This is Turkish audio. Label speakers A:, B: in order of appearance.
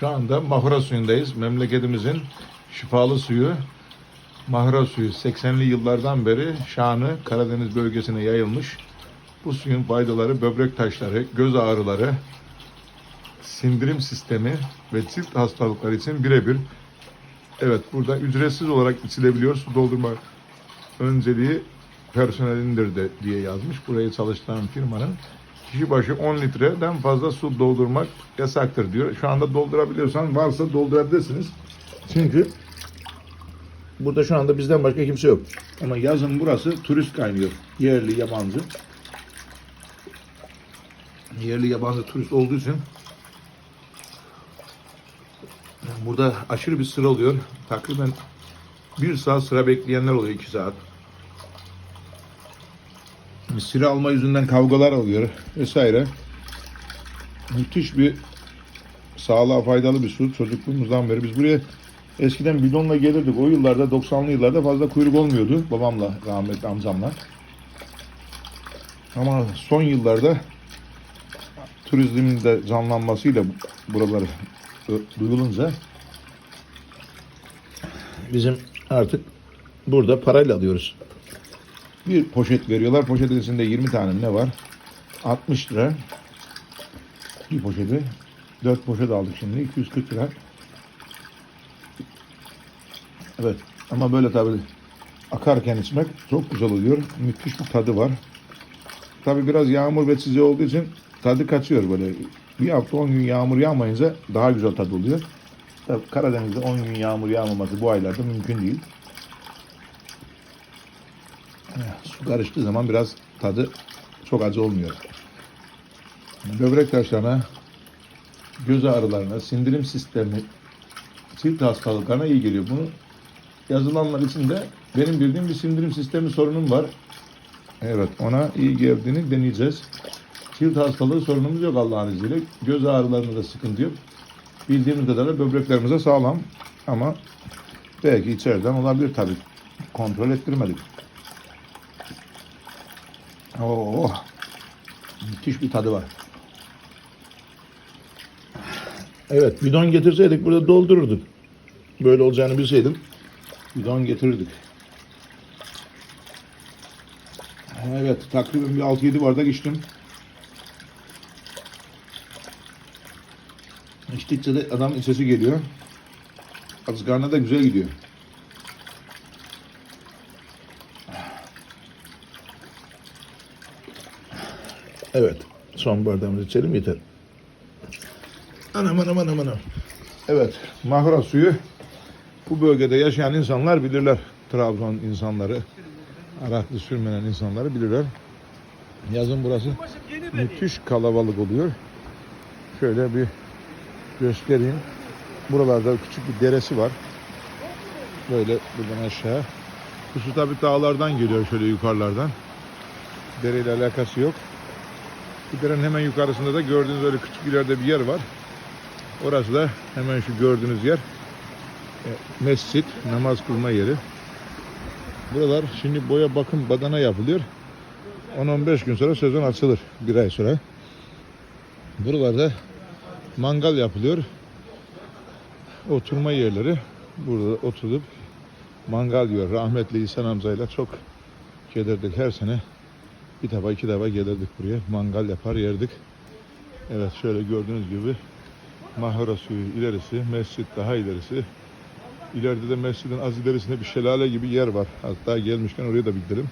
A: Şu anda Mahura suyundayız. Memleketimizin şifalı suyu. Mahura suyu 80'li yıllardan beri şanı Karadeniz bölgesine yayılmış. Bu suyun faydaları böbrek taşları, göz ağrıları, sindirim sistemi ve cilt hastalıkları için birebir. Evet burada ücretsiz olarak içilebiliyor. Su doldurma önceliği personelindir de diye yazmış. Burayı çalıştıran firmanın kişi başı 10 litreden fazla su doldurmak yasaktır diyor. Şu anda doldurabiliyorsan varsa doldurabilirsiniz. Çünkü burada şu anda bizden başka kimse yok. Ama yazın burası turist kaynıyor. Yerli, yabancı. Yerli, yabancı turist olduğu için burada aşırı bir sıra oluyor. Takriben bir saat sıra bekleyenler oluyor, iki saat. Sıra alma yüzünden kavgalar oluyor vesaire. Müthiş bir sağlığa faydalı bir su. Çocukluğumuzdan beri biz buraya eskiden bidonla gelirdik. O yıllarda 90'lı yıllarda fazla kuyruk olmuyordu babamla rahmetli amcamla. Ama son yıllarda turizmin de canlanmasıyla buralar duyulunca bizim artık burada parayla alıyoruz. Bir poşet veriyorlar. Poşetin içinde 20 tane ne var? 60 lira. Bir poşeti. 4 poşet aldık şimdi. 240 lira. Evet. Ama böyle tabii akarken içmek çok güzel oluyor. Müthiş bir tadı var. Tabii biraz yağmur ve çize olduğu için tadı kaçıyor böyle. Bir hafta 10 gün yağmur yağmayınca daha güzel tadı oluyor. Tabii Karadeniz'de 10 gün yağmur yağmaması bu aylarda mümkün değil. Su karıştığı zaman biraz tadı çok acı olmuyor. Böbrek taşlarına, göz ağrılarına, sindirim sistemi, cilt hastalıklarına iyi geliyor. Bunu yazılanlar için de benim bildiğim bir sindirim sistemi sorunum var. Evet ona iyi geldiğini deneyeceğiz. Cilt hastalığı sorunumuz yok Allah'ın izniyle. Göz ağrılarında da sıkıntı yok. Bildiğimiz kadarıyla böbreklerimize sağlam ama belki içeriden olabilir tabii. Kontrol ettirmedik. Oo, müthiş bir tadı var. Evet, bidon getirseydik burada doldururduk. Böyle olacağını bilseydim bidon getirirdik. Evet, takriben bir 6-7 bardak içtim. İçtikçe de adamın sesi geliyor. Azgarına da güzel gidiyor. Evet. Son bardağımızı içelim yeter. Anam anam anam anam. Evet. Mahra suyu bu bölgede yaşayan insanlar bilirler. Trabzon insanları, Araklı sürmenen insanları bilirler. Yazın burası müthiş kalabalık oluyor. Şöyle bir göstereyim. Buralarda küçük bir deresi var. Böyle buradan aşağı. Bu su tabi dağlardan geliyor şöyle yukarılardan. Dereyle alakası yok. Bu derenin hemen yukarısında da gördüğünüz öyle küçük ileride bir yer var. Orası da hemen şu gördüğünüz yer e, mescit, namaz kılma yeri. Buralar şimdi boya bakım badana yapılıyor. 10-15 gün sonra sezon açılır. Bir ay sonra. Buralarda mangal yapılıyor. Oturma yerleri. Burada oturup mangal yiyor. Rahmetli İhsan amcayla çok gelirdik her sene. Bir defa iki defa gelirdik buraya. Mangal yapar yerdik. Evet şöyle gördüğünüz gibi Mahara suyu ilerisi, mescit daha ilerisi. İleride de mescidin az ilerisinde bir şelale gibi yer var. Hatta gelmişken oraya da bir gidelim.